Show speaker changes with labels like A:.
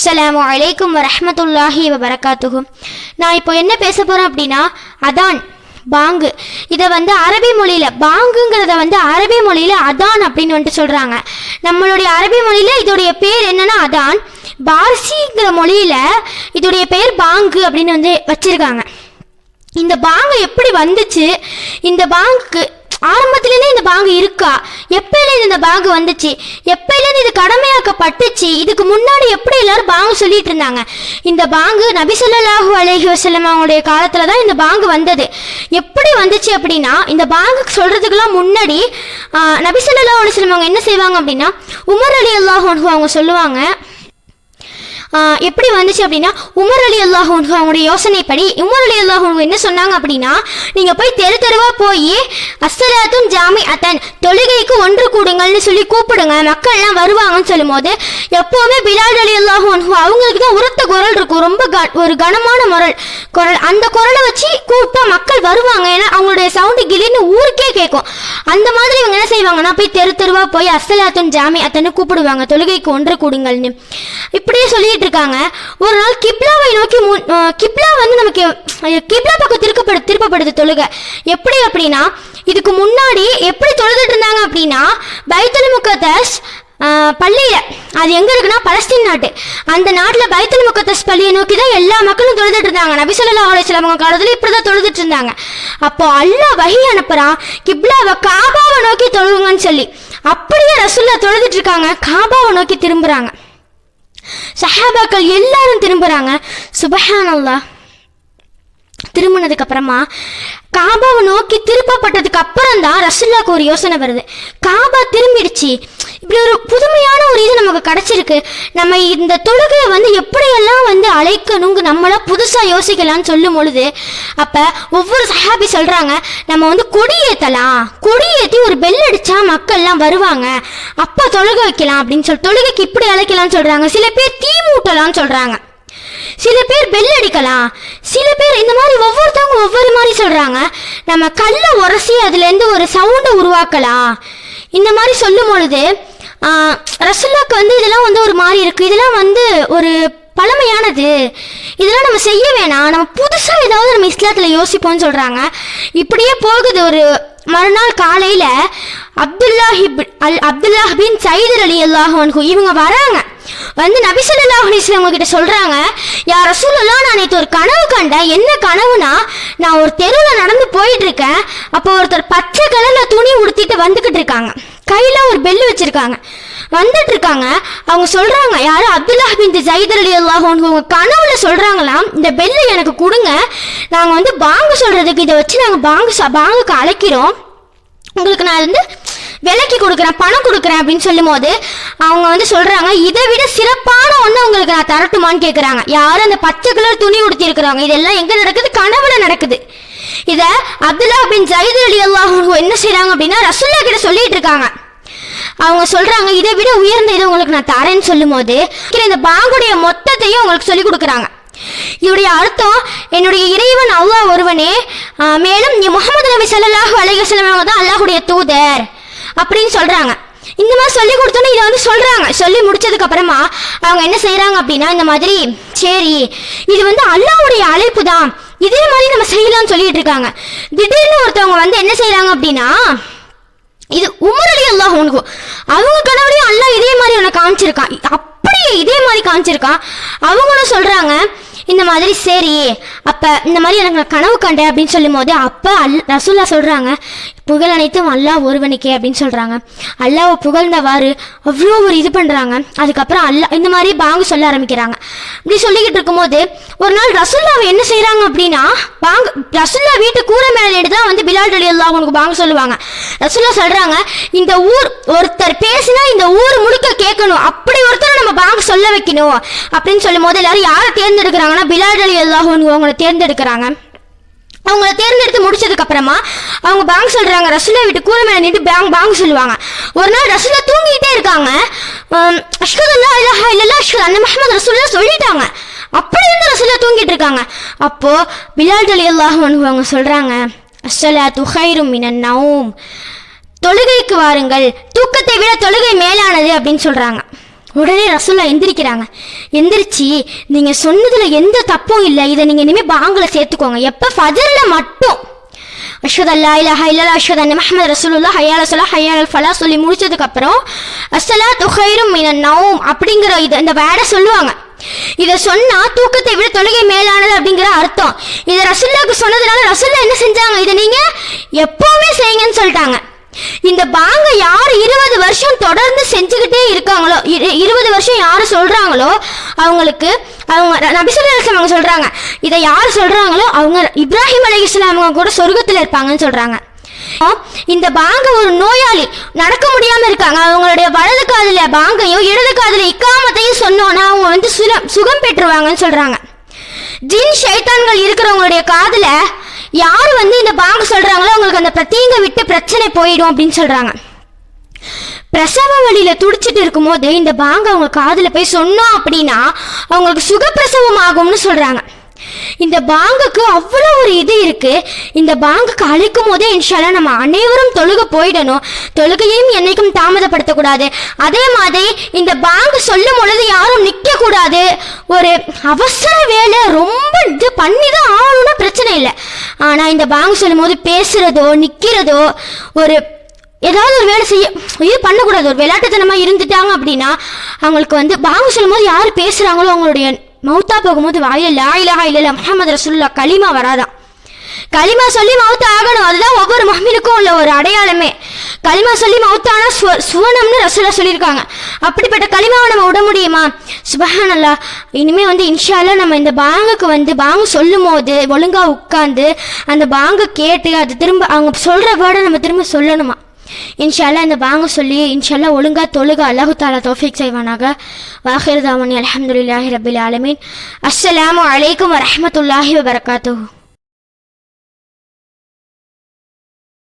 A: அஸ்ஸலாமு அலைக்கும் வரமத்துல்லாஹி வபரகாத்துஹு. நான் இப்போ என்ன பேச போகிறேன் அப்படின்னா அதான் பாங்கு. இதை வந்து அரபி மொழியில் பாங்குங்கிறத வந்து அரபி மொழியில் அதான் அப்படின்னு வந்துட்டு சொல்கிறாங்க நம்மளுடைய அரபி மொழியில் இதோடைய பேர் என்னன்னா அதான். பார்சிங்கிற மொழியில் இதோடைய பேர் பாங்கு அப்படின்னு வந்து வச்சிருக்காங்க. இந்த பாங்கு எப்படி வந்துச்சு? இந்த பாங்குக்கு ஆரம்பத்துலேருந்தே இந்த பாங்கு இருக்கா? எப்பயிலேருந்து இந்த பாங்கு வந்துச்சு? எப்பயிலேருந்து இது கடமையாக்கப்பட்டுச்சு? இதுக்கு முன்னாடி எப்படி எல்லாரும் பாங்கு சொல்லிட்டு இருந்தாங்க? இந்த பாங்கு நபிசல்லாஹூ அலஹி வசலம் அவங்களுடைய காலத்துல தான் இந்த பாங்கு வந்தது. எப்படி வந்துச்சு அப்படின்னா இந்த பாங்கு சொல்றதுக்கெல்லாம் முன்னாடி ஆஹ், அலுவலம் அவங்க என்ன செய்வாங்க அப்படின்னா உமர் அலி அல்லாஹ் அவங்க சொல்லுவாங்க எப்படி வந்துச்சு அப்படின்னா உமர் அலி அல்லாஹ் அவங்களுடைய யோசனைப்படி உமர் அலி அல்லாஹ் என்ன சொன்னாங்க அப்படின்னா நீங்கள் போய் தெரு தெருவாக போய் அஸ்தலாத்தும் ஜாமி அத்தன் தொழுகைக்கு ஒன்று கூடுங்கள்னு சொல்லி கூப்பிடுங்க மக்கள்லாம் வருவாங்கன்னு சொல்லும்போது எப்போவுமே பிலால் அலி அல்லாஹ் அவங்களுக்கு தான் உரத்த குரல் இருக்கும் ரொம்ப க ஒரு கனமான முரல் குரல் அந்த குரலை வச்சு கூப்பிட்டா மக்கள் வருவாங்க ஏன்னா அவங்களுடைய சவுண்டு கிளின்னு ஊருக்கே கேட்கும். அந்த மாதிரி இவங்க என்ன செய்வாங்கன்னா போய் தெரு தெருவா போய் அஸ்தலாத்தும் ஜாமி அத்தனை கூப்பிடுவாங்க தொழுகைக்கு ஒன்று கூடுங்கள்னு. இப்படியே சொல்லிட்டு இருக்காங்க ஒரு நாள் கிப்லாவை நோக்கி முன்- கிப்லா வந்து நமக்கு கிப்லா பக்கம் திருப்பப்படு திருப்பப்படுது தொழுகை. எப்படி அப்படின்னா இதுக்கு முன்னாடி எப்படி தொழுதுட்டு இருந்தாங்க அப்படின்னா பைத்தல் முகத்தஸ் பள்ளியில. அது எங்க இருக்குன்னா பலஸ்தீன் நாட்டு. அந்த நாட்டுல பைத்தல் முகத்தஸ் பள்ளியை நோக்கி தான் எல்லா மக்களும் தொழுதுட்டு இருந்தாங்க. நபி ஸல்லல்லாஹு காலத்தில் இப்படி அவங்க காலத்துல இப்படிதான் தொழுதுட்டு இருந்தாங்க. அப்போ அல்லாஹ் வகி அனுப்புறான் கிப்லாவை காபாவை நோக்கி தொழுவுங்கன்னு சொல்லி. அப்படியே ரசுல்லா தொழுதுட்டு இருக்காங்க காபாவை நோக்கி திரும்புறாங்க. சஹாபாக்கள் எல்லாரும் திரும்புறாங்க. சுபஹானல்லாஹ் திரும்பினதுக்கு அப்புறமா காபாவை நோக்கி திருப்பப்பட்டதுக்கு அப்புறம் தான் ரசுல்லாக்கு ஒரு யோசனை வருது. காபா திரும்பிடுச்சு. இப்படி ஒரு புதுமையான ஒரு இது நமக்கு கிடைச்சிருக்கு. நம்ம இந்த தொழுகையை வந்து எப்படியெல்லாம் வந்து அழைக்கணுங்க நம்மளா புதுசாக யோசிக்கலாம்னு சொல்லும் பொழுது அப்போ ஒவ்வொரு சஹாபி சொல்கிறாங்க நம்ம வந்து கொடியேற்றலாம் கொடியேற்றி ஒரு பெல் அடித்தா மக்கள்லாம் வருவாங்க. அப்போ தொழுகை வைக்கலாம் அப்படின்னு சொல்லி தொழுகைக்கு இப்படி அழைக்கலாம்னு சொல்கிறாங்க சில பேர் தீ மூட்டலாம்னு சொல்கிறாங்க சில பேர் பெல் அடிக்கலாம். சில பேர் இந்த மாதிரி ஒவ்வொருத்தவங்க ஒவ்வொரு மாதிரி சொல்றாங்க. நம்ம கல்லை உரசி அதுலேருந்து ஒரு சவுண்டை உருவாக்கலாம். இந்த மாதிரி சொல்லும் பொழுது ரசுல்லாக்கு வந்து இதெல்லாம் வந்து ஒரு மாதிரி இருக்கு. இதெல்லாம் வந்து ஒரு பழமையானது. இதெல்லாம் நம்ம செய்ய வேணாம். நம்ம புதுசாக ஏதாவது நம்ம இஸ்லாத்தில் யோசிப்போம்னு சொல்கிறாங்க இப்படியே போகுது ஒரு மறுநாள் காலையில் அப்துல்லாஹி அல் அப்துல்லாஹ் பின் சைதர் அலி அல்லாஹன்கு இவங்க வராங்க. வந்து நபிசல்லாஹ் ஸல்லல்லாஹு கிட்ட சொல்றாங்க யா ரசூலெல்லாம் நான் நேற்று ஒரு கனவு கண்டேன். என்ன கனவுனா நான் ஒரு தெருவில் நடந்து போயிட்டு இருக்கேன். அப்போ ஒருத்தர் பச்சை கலரில் துணி உடுத்திட்டு வந்துக்கிட்டு இருக்காங்க. கையில ஒரு பெல் வச்சிருக்காங்க. வந்துட்டு இருக்காங்க அவங்க சொல்றாங்க யாரு அப்துல்லா பின் ஜைதர் அலி அல்லாஹோன்னு அவங்க கனவுல சொல்றாங்களாம் இந்த பெல்லு எனக்கு கொடுங்க. நாங்க வந்து பாங்கு சொல்றதுக்கு இதை வச்சு நாங்க பாங்கு ச- பாங்குக்கு அழைக்கிறோம். உங்களுக்கு நான் வந்து விலைக்கு கொடுக்குறேன் பணம் கொடுக்குறேன் அப்படின்னு சொல்லும்போது அவங்க வந்து சொல்றாங்க இதை விட சிறப்பான ஒன்று உங்களுக்கு நான் தரட்டுமான்னு கேட்குறாங்க யாரும் அந்த பச்சை கலர் துணி உடுத்தி இருக்கிறாங்க இதெல்லாம் எங்க நடக்குது? கனவுல நடக்குது. இதை அப்துல்லா பின் ஜயித் அலி அல்லாஹ் என்ன செய்கிறாங்க அப்படின்னா ரசுல்லா கிட்ட சொல்லிட்டு இருக்காங்க. அவங்க சொல்றாங்க இதை விட உயர்ந்த இதை உங்களுக்கு நான் தரேன்னு சொல்லும்போது இந்த பாங்குடைய மொத்தத்தையும் உங்களுக்கு சொல்லி கொடுக்குறாங்க. இதோடைய அர்த்தம் என்னுடைய இறைவன் அல்லாஹ் ஒருவனே மேலும் நீ முகமது நபி ஸல்லல்லாஹு அலைஹி செல்லவங்க தான் அல்லாஹுடைய தூதர் அப்படின்னு சொல்றாங்க. இந்த மாதிரி சொல்லி கொடுத்தோன்னே இதை வந்து சொல்றாங்க. சொல்லி முடிச்சதுக்கு அப்புறமா அவங்க என்ன செய்யறாங்க அப்படின்னா இந்த மாதிரி சரி இது வந்து அல்லாஹ்வுடைய அழைப்பு தான். இதே மாதிரி நம்ம செய்யலாம்னு சொல்லிட்டு இருக்காங்க. திடீர்னு ஒருத்தவங்க வந்து என்ன செய்யறாங்க அப்படின்னா இது உமர் அலி அல்லாஹ் உனக்கு. அவங்க கனவுலையும் அல்லாஹ் இதே மாதிரி உனக்கு காமிச்சிருக்கான் அப்படியே இதே மாதிரி காமிச்சிருக்கான் அவங்களும் சொல்றாங்க இந்த மாதிரி சரி அப்ப இந்த மாதிரி எனக்கு நான் கனவு கண்டேன் அப்படின்னு சொல்லும் போது அப்ப அல் ரசூல்லா சொல்றாங்க புகழ் அனைத்தும் அல்லாஹ் ஒருவனுக்கே அப்படின்னு சொல்றாங்க. அல்லாஹ் புகழ்ந்தவாறு அவ்வளோ ஒரு இது பண்றாங்க. அதுக்கப்புறம் அல்லாஹ் இந்த மாதிரி பாங்கு சொல்ல ஆரம்பிக்கிறாங்க. இப்படி சொல்லிக்கிட்டு இருக்கும்போது ஒரு நாள் ரசுல்லாவை என்ன செய்கிறாங்க அப்படின்னா பாங்கு ரசுல்லா வீட்டு கூரை மேலே தான் வந்து பிலால் அலி அல்லா உனக்கு பாங்கு சொல்லுவாங்க. ரசுல்லா சொல்றாங்க இந்த ஊர் ஒருத்தர் பேசினா இந்த ஊர் முழுக்க கேட்கணும். அப்படி சொல்ல வைக்கணும் அப்படின்னு சொல்லும் போது எல்லாரும் யாரை தேர்ந்தெடுக்கிறாங்கன்னா பிலால் அலி அல்லாஹ் அவங்கள தேர்ந்தெடுக்கிறாங்க. அவங்கள தேர்ந்தெடுத்து முடிச்சதுக்கு அப்புறமா அவங்க பாங் சொல்றாங்க ரசுல்லா வீட்டு கூரை மேல நின்று பேங்க் பாங் சொல்லுவாங்க. ஒரு நாள் ரசுல்லா தூங்கிட்டே இருக்காங்க. அஷ்கது அல்லா இல்லாஹா இல்லல்லா அஷ்கத் அந்த முகமது ரசுல்லா சொல்லிட்டாங்க. அப்படி இருந்து ரசுல்லா தூங்கிட்டு இருக்காங்க. அப்போ பிலால் அலி அல்லாஹ் அவங்க சொல்றாங்க அஸ்ஸலா துஹைரும் மினன் நவும் தொழுகைக்கு வாருங்கள். தூக்கத்தை விட தொழுகை மேலானது அப்படின்னு சொல்றாங்க. உடனே ரசுல்லா எந்திரிக்கிறாங்க. எந்திரிச்சு நீங்க சொன்னதுல எந்த தப்பும் இல்லை. இதை நீங்க இனிமே பாங்கல சேர்த்துக்கோங்க. எப்ப? ஃபஜர்ல மட்டும். அஷ்ஹது அல்லா இலாஹா ஹைலா அஷ்ஹது அன் முஹம்மது ரசூலுல்லா ஹையால ஸலா ஹையால் ஃபலா சொல்லி முடிச்சதுக்கு அப்புறம் அசலா துஹைரும் மினன் நவும் அப்படிங்கிற இது இந்த வேடை சொல்லுவாங்க. இதை சொன்னா தூக்கத்தை விட தொழுகை மேலானது அப்படிங்கிற அர்த்தம். இதை ரசுல்லாவுக்கு சொன்னதுனால ரசுல்லா என்ன செஞ்சாங்க? இதை நீங்க எப்பவுமே செய்யுங்கன்னு சொல்லிட்டாங்க. இந்த பாங்க வருஷம் தொடர்ந்து செஞ்சுக்கிட்டே இருக்காங்களோ? இரு- இருபது வருஷம் யார் சொல்றாங்களோ அவங்களுக்கு அவங்க நபிசுல்லா அவங்க சொல்றாங்க. இதை யார் சொல்றாங்களோ அவங்க இப்ராஹிம் அலி இஸ்லாம் கூட சொர்க்கத்தில் இருப்பாங்கன்னு சொல்றாங்க. இந்த பாங்க ஒரு நோயாளி நடக்க முடியாம இருக்காங்க. அவங்களுடைய வலது காதுல பாங்கையும் இடது காதுல இக்காமத்தையும் சொன்னோன்னா அவங்க வந்து சுகம் சுகம் பெற்றுவாங்கன்னு சொல்றாங்க. ஜின் ஷைத்தான்கள் இருக்கிறவங்களுடைய காதுல யார் வந்து இந்த பாங்கு சொல்றாங்களோ அவங்களுக்கு அந்த பிரத்தீங்க விட்டு பிரச்சனை போயிடும் அப்படின்னு சொல்றாங்க. பிரசவ வழியில துடிச்சிட்டு இருக்கும்போது இந்த பாங்க அவங்க காதுல போய் சொன்னோம் அப்படின்னா அவங்களுக்கு சுகப்பிரசவம் ஆகும்னு சொல்றாங்க. இந்த பாங்குக்கு அவ்வளோ ஒரு இது இருக்கு. இந்த பாங்குக்கு அழைக்கும் போதே இன்ஷால்லா நம்ம அனைவரும் தொழுக போயிடணும். தொழுகையும் என்னைக்கும் தாமதப்படுத்தக்கூடாது. அதே மாதிரி இந்த பாங்கு சொல்லும் பொழுது யாரும் நிற்க கூடாது ஒரு அவசர வேலை ரொம்ப இது பண்ணி தான் ஆகணும்னா பிரச்சனை இல்லை. ஆனால் இந்த பாங்கு சொல்லும் போது பேசுறதோ நிற்கிறதோ ஒரு ஏதாவது ஒரு வேலை செய்ய இது பண்ணக்கூடாது. ஒரு விளையாட்டுத்தனமாக இருந்துட்டாங்க அப்படின்னா அவங்களுக்கு வந்து பாங்கு சொல்லும்போது யார் பேசுகிறாங்களோ அவங்களுடைய மௌத்தா போகும்போது வாயில் லா இல்லை இல்லல்ல முஹம்மது ரசூலுல்லா களிமா வராதான். களிமா சொல்லி மௌத்தா ஆகணும். அதுதான் ஒவ்வொரு மஹ்மினுக்கும் உள்ள ஒரு அடையாளமே. களிமா சொல்லி மவுத்தானா சுவ சுவனம்னு ரசுல்லா சொல்லியிருக்காங்க. அப்படிப்பட்ட களிமாவை நம்ம விட முடியுமா? சுபஹானல்லா. இனிமே வந்து இன்ஷால்லா நம்ம இந்த பாங்குக்கு வந்து பாங்கு சொல்லும் போது ஒழுங்காக உட்காந்து அந்த பாங்கு கேட்டு அது திரும்ப அவங்க சொல்கிற வேர்டை நம்ம திரும்ப சொல்லணுமா? இன்ஷால்லா இந்த வாங்க சொல்லி இன்ஷால்லா ஒழுங்கா தொழுக அல்லாஹு தாலா தோஃபிக் செய்வானாக. வாஹிர் தாமனி அல்ஹம்துலில்லாஹி ரபில் ஆலமீன். அஸ்ஸலாமு அலைக்கும் வரமத்துல்லாஹி வபரகாத்து